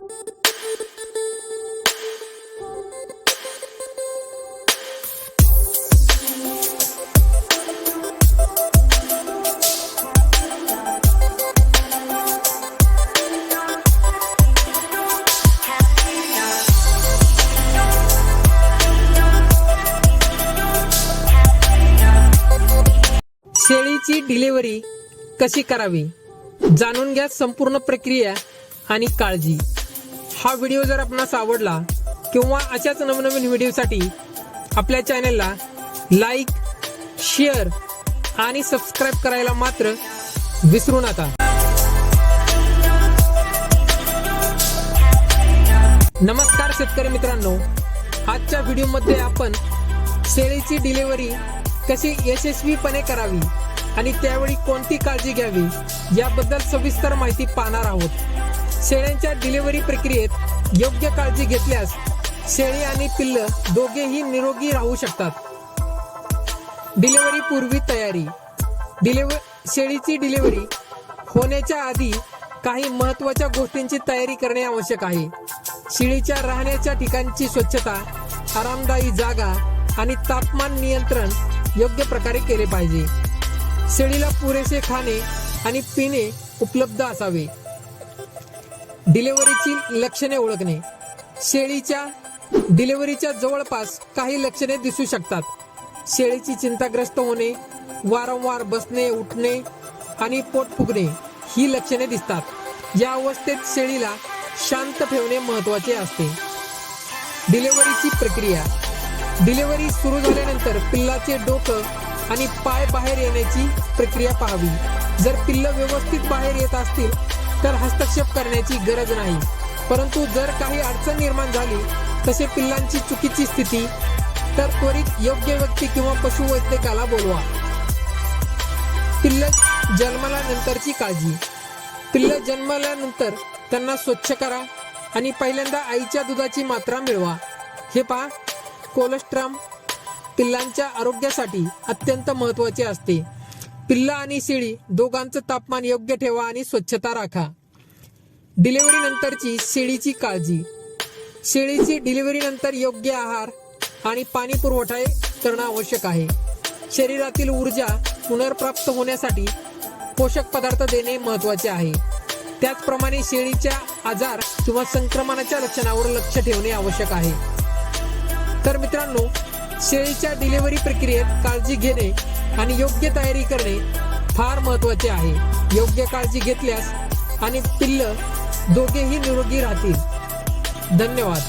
शेळीची delivery कशी करावी? जाणून घ्या संपूर्ण प्रक्रिया आणि काळजी. हा व्हिडिओ जर आपणास आवडला किंवा अशाच नवनवीन व्हिडिओसाठी आपल्या चॅनलला लाईक शेअर आणि सबस्क्राईब करायला मात्र विसरू नका. नमस्कार शेतकरी मित्रांनो. आजच्या व्हिडिओमध्ये आपण शेळीची डिलिव्हरी कशी यशस्वीपणे करावी आणि त्यावेळी कोणती काळजी घ्यावी याबद्दल सविस्तर माहिती पाहणार आहोत. शेळ्यांच्या डिलिव्हरी प्रक्रियेत योग्य काळजी घेतल्यास शेळी आणि पिल्ल दोघेही निरोगी राहू शकतात. डिलिव्हरी पूर्वी तयारी. डिलिव्ह शेळीची डिलिव्हरी होण्याच्या आधी काही महत्त्वाच्या गोष्टींची तयारी करणे आवश्यक आहे. शेळीच्या राहण्याच्या ठिकाणची स्वच्छता आरामदायी जागा आणि तापमान नियंत्रण योग्य प्रकारे केले पाहिजे. शेळीला पुरेसे खाणे आणि पिणे उपलब्ध असावे. डिलिव्हरीची लक्षणे ओळखणे. शेळीच्या डिलिव्हरीच्या जवळपास काही लक्षणे दिसू शकतात. शेळीची चिंताग्रस्त होणे वारंवार बसणे उठणे आणि पोट फुगणे ही लक्षणे दिसतात. या अवस्थेत शेळीला शांत ठेवणे महत्त्वाचे असते. डिलिव्हरीची प्रक्रिया. डिलिव्हरी सुरू झाल्यानंतर पिल्लाचे डोकं आणि पाय बाहेर येण्याची प्रक्रिया पाहावी. जर पिल्ल व्यवस्थित बाहेर येत असतील तर हस्तक्षेप करण्याची गरज नाही. परंतु जर काही अडचण निर्माण झाली तसे पिल्लांची चुकीची स्थिती तर त्वरित योग्य व्यक्ती किंवा पशुवैद्यकाला बोलवा. पिल्ल जन्माला काळजी. पिल्ल जन्माल्यानंतर त्यांना स्वच्छ करा आणि पहिल्यांदा आईच्या दुधाची मात्रा मिळवा. हे पहा कोलेस्ट्रॉम पिल्लांच्या आरोग्यासाठी अत्यंत महत्त्वाचे असते. पिल्ला आणि शेळी दोघांचं तापमान योग्य ठेवा आणि स्वच्छता राखा. डिलिव्हरी नंतरची शेळीची काळजी. शेळीची डिलिव्हरी नंतर योग्य आहार आणि पाणी पुरवठा करणं आवश्यक आहे. शरीरातील ऊर्जा पुनर्प्राप्त होण्यासाठी पोषक पदार्थ देणे महत्त्वाचे आहे. त्याचप्रमाणे शेळीच्या आजार किंवा संक्रमणाच्या लक्षणावर लक्ष ठेवणे आवश्यक आहे. तर मित्रांनो शेळीच्या डिलिव्हरी प्रक्रियेत काळजी घेणे आणि योग्य तयारी करणे फार महत्त्वाचे आहे. योग्य काळजी घेतल्यास आणि पिल्ल दोघेही निरोगी राहतील. धन्यवाद.